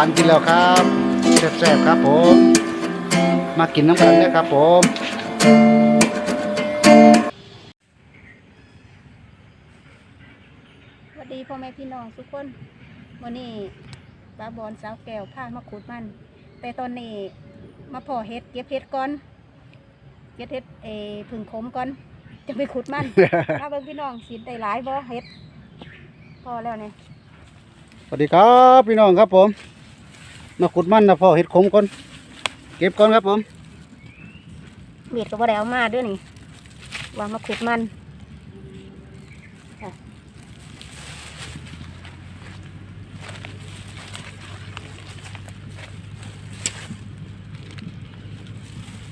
านกินแล้วครับแซ่บๆครับผม มากินน้ำกันนะครับผมสวัสดีพ่อแม่พี่น้องทุกคนวันนี้ป้าบอลสาวแก้วพามาขุดมัน แต่ตอนนี้มาพอเฮ็ดเก็บเฮ็ดก่อนเก็บเฮ็ดเออผึ่งขมก่อนจะไปขุดมันถ้าเบิ่งพี่น้องสิได้หลายบ่เฮ็ดพอแล้วเนี่ยสวัสดีครับพี่น้องครับผม มาขุดมันนะพ่อเห็ดขมก่อน เก็บก่อนครับผมเมียดก็บ่ได้เอามาเด้วยนี่วางมาขุดมันค่ะ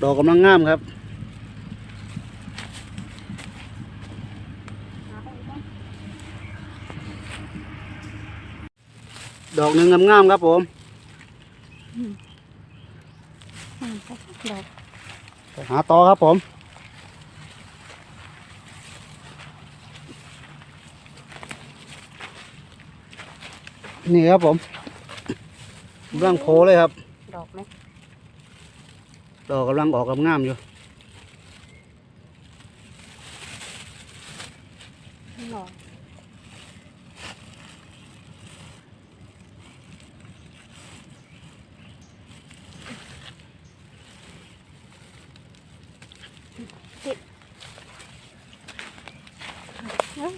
ดอกกำลังงามครับ ดอกหนึ่งงามๆครับผมอืม ดอกไปหาต่อครับผม นี่ครับผมกำลังโผล่เลยครับ ดอกไหมดอกกำลังออกกำงามอยู่ดอก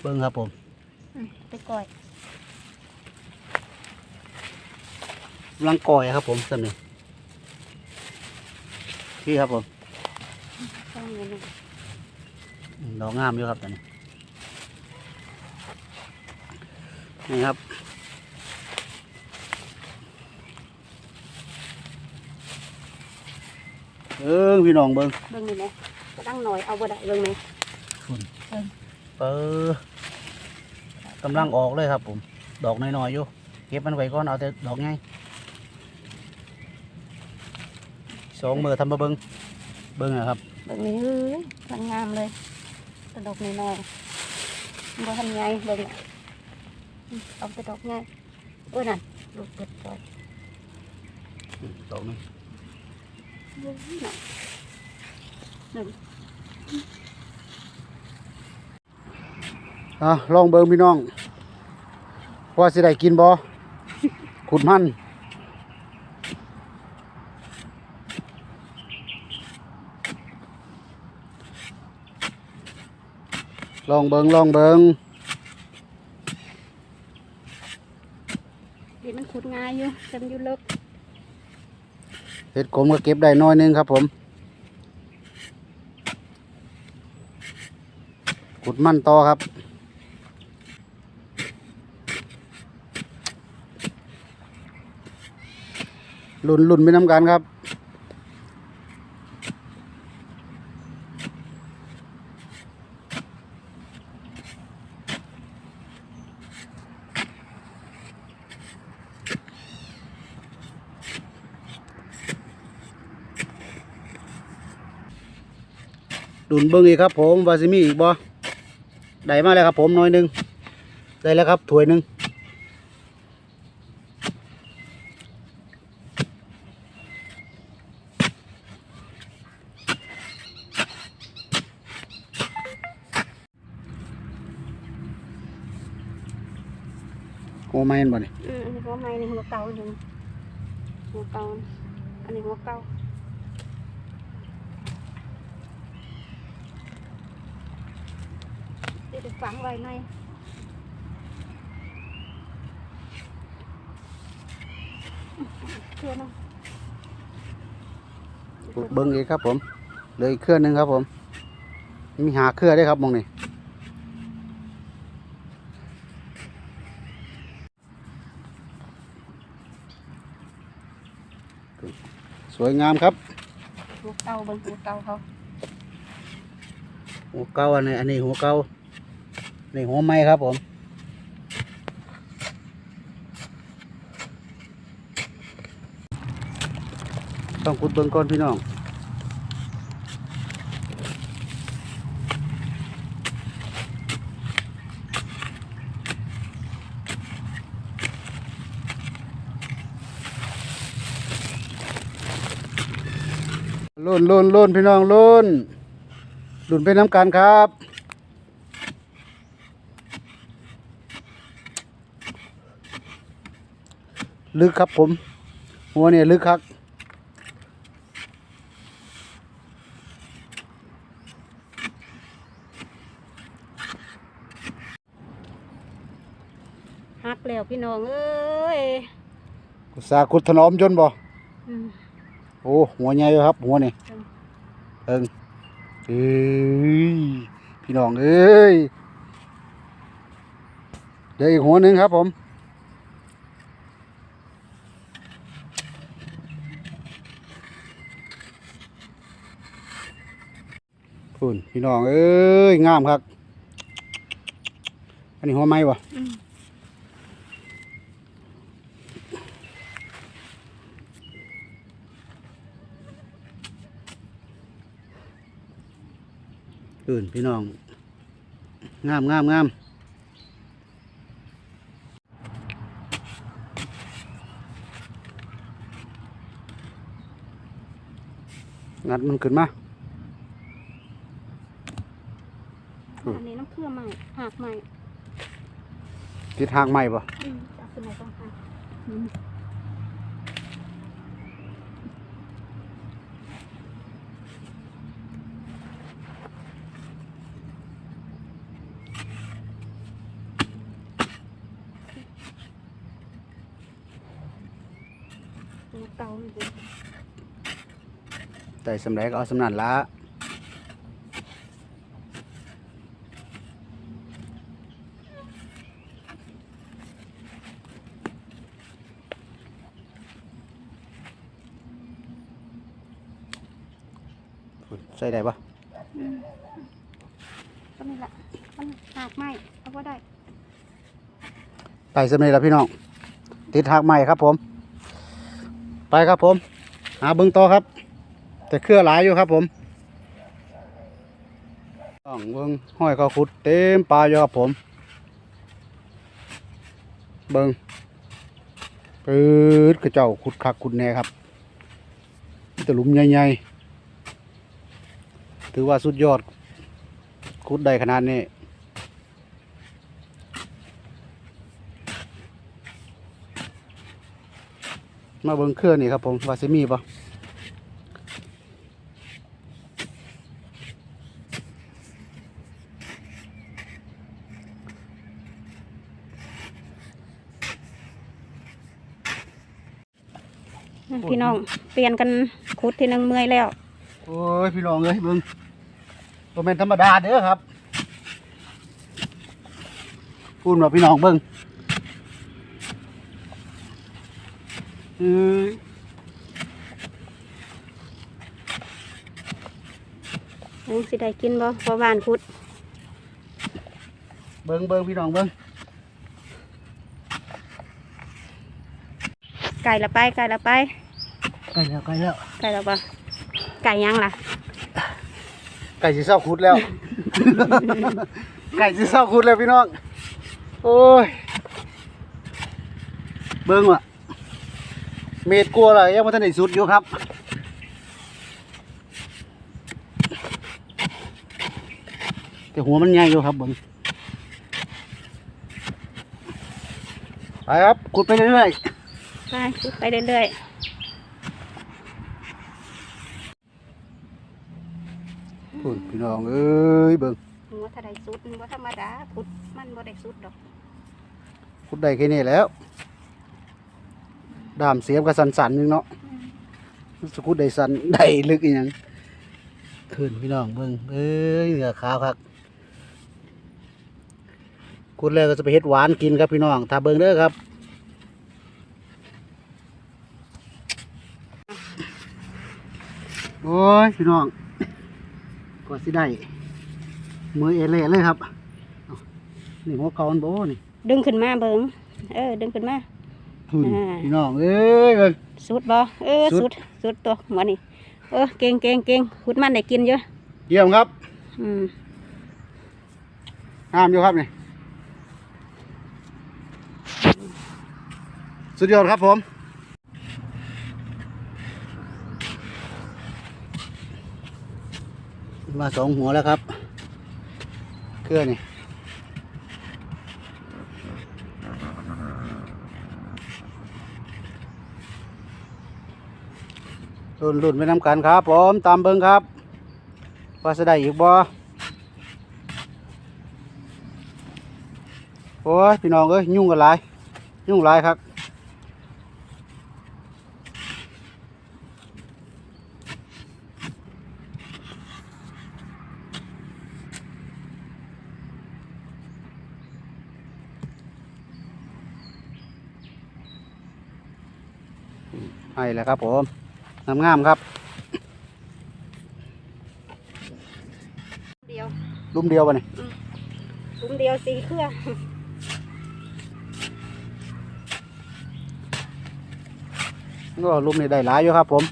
เบิ้งครับผมอืมไปก่อยกำลังก่อยครับผมสำนี่พี่ครับผมต้องเงินหนึ่งอืมดอกงามอยู่ครับตอนนี้ นี่ครับเอิงพี่น้องเบิ้งเบิ่งนี่ไหมก็ตั้งหน่อยเอาบ่ได้เบิ่งไหม เปิดกำลังออกเลยครับผม ดอกน้อยๆอยู่ เก็บมันไว้ก่อนเอาแต่ดอกไงสองมือทำมาเบิ้งเบิ้งนะครับ เบิ่งนี่เฮ้ยมันงามเลยแตดอกน้อยๆบ่ทันใหญ่เบิ่งน่ะอืมเอาแต่ดอกใหญ่โอ้ยนั่นลูกเปิดก่อยอืมดอกนึง เบิ่งน่ะนั่น อะลองเบิ้งพี่น้องว่าสิได้กินบ่ขุดมันลองเบิงลองเบิงดินมันขุดง่ายอยู่จำอยู่เลิกเห็ดขมก็เก็บได้น้อยหนึงครับผมขุดมันต่อครับ ลุ่นลุ่นไปน้ำกันครับดุนเบิ้งอีกครับผมวาซิมีอีกบ่ได้มาแล้วครับผมน้อยหนึงได้แล้วครับถ้วยหนึ่ง โอ้ไม่เห็นบ่นี่อืมอันนี้หัวไม้นี่หัวเก่าหนึ่งหัวเก่าอันนี้หัวเก่าเดี๋ยวจะฝังไว้ในเชื่อนะขุดเบิ้งอีกครับผมเหลืออีกเครื่องหนึงครับผม มีหาเครือได้ครับมองนี่ส วยงามครับหัวเก่าเบนหัวเก่าเขาหัวเก่าอันนี้อันนี้หัวเก่านี่หัวไม้ครับผมต้องขุดเบิ้งก่อนพี่น้อง ลุ่ นลุ่นลุ่นพี่น้องลุ่นลุ่นเป็นน้ำกันครับลึกครับผม หัวเนี่ยลึกครับฮักแล้วพี่น้องเอ้ยอุตสาห์ขุดถนอมจนบ่อืม โอ้หัวใหญ่ยครับ หัวนี่เอิงเอ้ยพี่น้องเอ้ยเดี๋ยวอีกหัวหนึ่งครับผมคุณพี่น้องเอ้ยงามครับ อันนี้หัวไม้บ่ อืมอื่นพี่น้อง งามงามงามงัดมันขึ้นมาอืมอันนี้น้ำเครื่องใหม่หักใหม่ทิศทางใหม่ปะอืมจะเอาขึ้นไหนต้องหัก อืมตัวเก่ามันเป็นแต่สำเร็จก็เอาสำนันละพุ่นใส่ได้ปะอืมก็นี่แหละมันหักใหม่เอาก็ได้ ไต่สำเร็จแล้วพี่น้อง ติดทางใหม่ครับผม ไปครับผม หาเบิ้งต่อครับ แต่เครือหลายอยู่ครับผมต้องเบิ้งห้อยเขาขุดเต็มปลาอยู่ครับผม เบิ้งปืดกระเจ้าขุดคักขุดแน่ครับแต่หลุมใหญ่ๆถือว่าสุดยอดขุดได้ขนาดนี้ มาเบิ้งเครือนี่ครับผมว่าสิมีปะพี่น้องเปลี่ยนกันขุดทีนึงเมื่อยแล้ว โอ้ยพี่น้องเอ้ยเบิ้งตัวเป็นธรรมดาเด้อครับพูดว่าพี่น้องเบิ้ง อ้ยยังสิได้กินบ่พอบ้านขุด เบิ้งเบิ้งพี่น้องเบิ้งไก่ละไปไก่ละไปใกล้แล้วใกล้แล้วไก่ละบ่ไก่ยังล่ะ ไก่สิเศร้าคุดแล้ว ไก่สิเศร้าคุดแล้วพี่น้อง โอ้ย เบิ้งว่ะ เมตรกลัวเลยยังไม่ทันได้สุดอยู่ครับแต่หัวมันใหญ่อยู่ครับเบิ้งไปครับขุดไปเรื่อยไปขุดไปเรื่อยๆพูดพี่น้องเอ้ยเบิ้งๆหัวถ้าได้สุดหัวธรรมดาขุดมันบ่ได้สุดดอกขุดได้แค่นี้แล้ว ดามเสียบกับสันๆนึงเนาะสกุดได้สันได้ลึกอีหยังขึ้นพี่น้องเบิ่งเอ้ยเหนือขาวครับกุดแล้วก็จะไปเฮ็ดหวานกินครับพี่น้องถ้าเบิ่งเด้อครับโอ้ยพี่น้องก็สิได้มือเอเล่เลยครับนี่หัวเกาอันโบนี่ดึงขึ้นมาเบิ่งเออ ดึงขึ้นมา พุ่นอ่า พี่น้องเอ้ยเบิ่ง สุดบ่เออสุสุดดสุดตัวหัวนี่เออเก่งเก่งเก่งขุดมันได้กินเยอะเยี่ยมครับอืมงามอยู่ครับนี่สุดยอดครับผมมาสองหัวแล้วครับ เครื่องนี่ รุ่นรุ่นไปนำกันครับผมตามเบิ้งครับว่าจะได้อีกบ่โอ้ยพี่น้องเอ้ยยุ่งกันหลายยุ่งหลายครับให้แล้วครับผม งามงามๆครับเดียวรุ่มเดียววะนี่ลุมเดียวสีเครือก็รุ่มนี่ได้หลายอยู่ครับ ผม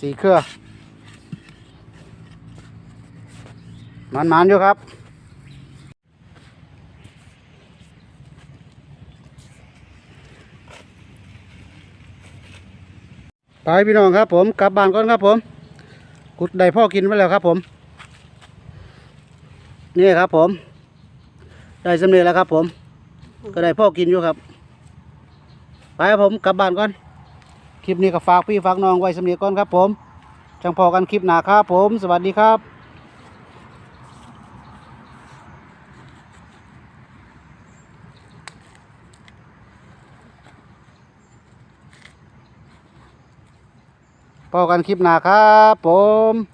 สีเครือมันมันๆอยู่ครับ ไปพี่น้องครับ ผมกลับบ้านก่อนครับผม กุดได้พ่อกินไว้แล้วครับ ผม นี่ครับ ผม ได้สำเร็จแล้วครับ ผม ก็ได้พ่อกินอยู่ครับ ไปครับผมกลับบ้านก่อน คลิปนี้ก็ฝากพี่ฝากน้องไว้สำเนียก่อนครับ ผมจังพอกันคลิปหนาครับผม สวัสดีครับ พอกันคลิปหน้าครับผม